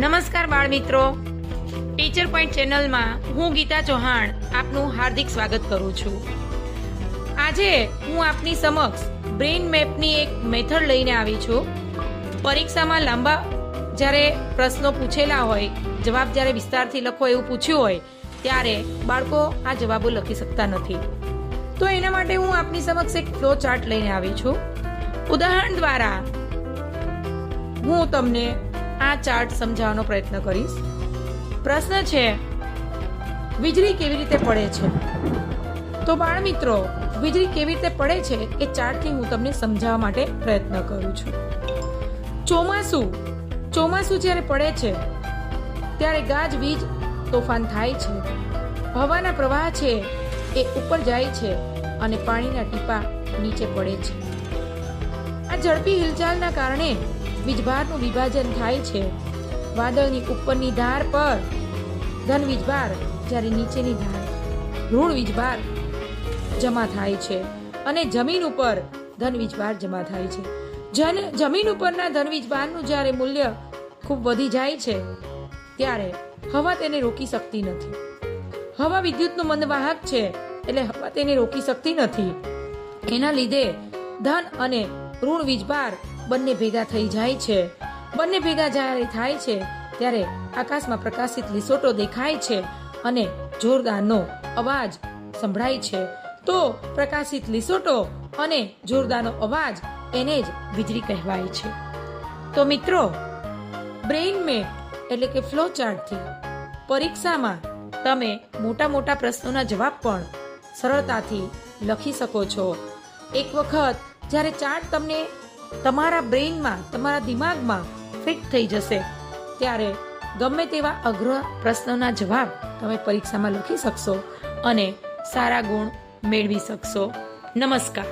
નમસ્કાર બાળ મિત્રો ટીચર પોઈન્ટ ચેનલમાં હું ગીતા ચૌહાણ આપનું હાર્દિક સ્વાગત કરું છું. આજે હું આપની સમક્ષ બ્રેઇન મેપની એક મેથડ લઈને આવી છું. પરીક્ષામાં લાંબા જ્યારે પ્રશ્નો પૂછેલા હોય, જવાબ જ્યારે વિસ્તારથી લખો એવું પૂછ્યું હોય, ત્યારે બાળકો આ જવાબો લખી શકતા નથી. તો એના માટે હું આપની સમક્ષ એક ફ્લો ચાર્ટ લઈને આવી છું. ઉદાહરણ દ્વારા હું તમને આ ચાર્ટ સમજાવવાનો પ્રયત્ન કરીશ. પ્રશ્ન છે, વીજળી કેવી રીતે પડે છે? તો બાળ મિત્રો વીજળી કેવી રીતે પડે છે એ ચાર્ટથી હું તમને સમજાવવા માટે પ્રયત્ન કરું છું. ચોમાસું ચોમાસું જ્યારે પડે છે, ત્યારે ગાજ, વીજ તોફાન થાય છે. હવાના પ્રવાહ છે એ ઉપર જાય છે અને પાણીના ટીપા નીચે પડે છે. આ ઝડપી હિલચાલના કારણે વીજભારનું વિભાજન થાય છે. વાદળની ઉપરની ધાર પર ધન વીજભાર, જ્યારે નીચેની ધાર ઋણ વીજભાર જમા થાય છે. અને જમીન ઉપર ધન વીજભાર જમા થાય છે. જન, જમીન ઉપરના ધન વીજભારનું જ્યારે મૂલ્ય ખૂબ વધી જાય છે, ત્યારે હવા તેને રોકી શકતી નથી. હવા વિદ્યુતનું મંદવાહક છે, એટલે હવા તેને રોકી શકતી નથી. એના લીધે ધન અને ઋણ વીજભાર બંને ભેગા થઈ જાય છે. બંને ભેગા જ્યારે થાય છે, ત્યારે આકાશમાં પ્રકાશિત લીસોટો દેખાય છે અને જોરદારનો અવાજ સંભળાય છે. તો પ્રકાશિત લીસોટો અને જોરદારનો અવાજ એને જ વીજળી કહેવાય છે. તો મિત્રો, બ્રેઇન મેપ એટલે કે ફ્લો ચાર્ટથી પરીક્ષામાં તમે મોટા મોટા પ્રશ્નોના જવાબ પણ સરળતાથી લખી શકો છો. એક વખત જ્યારે ચાર્ટ તમને તમારા બ્રેઇનમાં, તમારા દિમાગમાં ફિટ થઈ જશે. ત્યારે ગમે તેવા અઘ્ર પ્રશ્નોના જવાબ તમે પરીક્ષામાં લખી શકશો અને સારા ગુણ મેળવી શકશો. નમસ્કાર.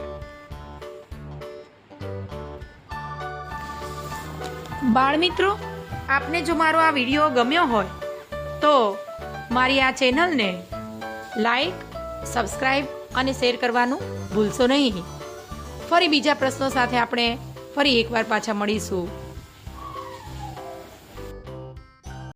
બાળ મિત્રો આપને જો મારો આ વીડિયો ગમ્યો હોય, તો મારી આ ચેનલને લાઈક સબસ્ક્રાઈબ અને શેર કરવાનું ભૂલશો નહીં. ફરી બીજા પ્રશ્નો સાથે આપણે ફરી એકવાર પાછા મળીશું.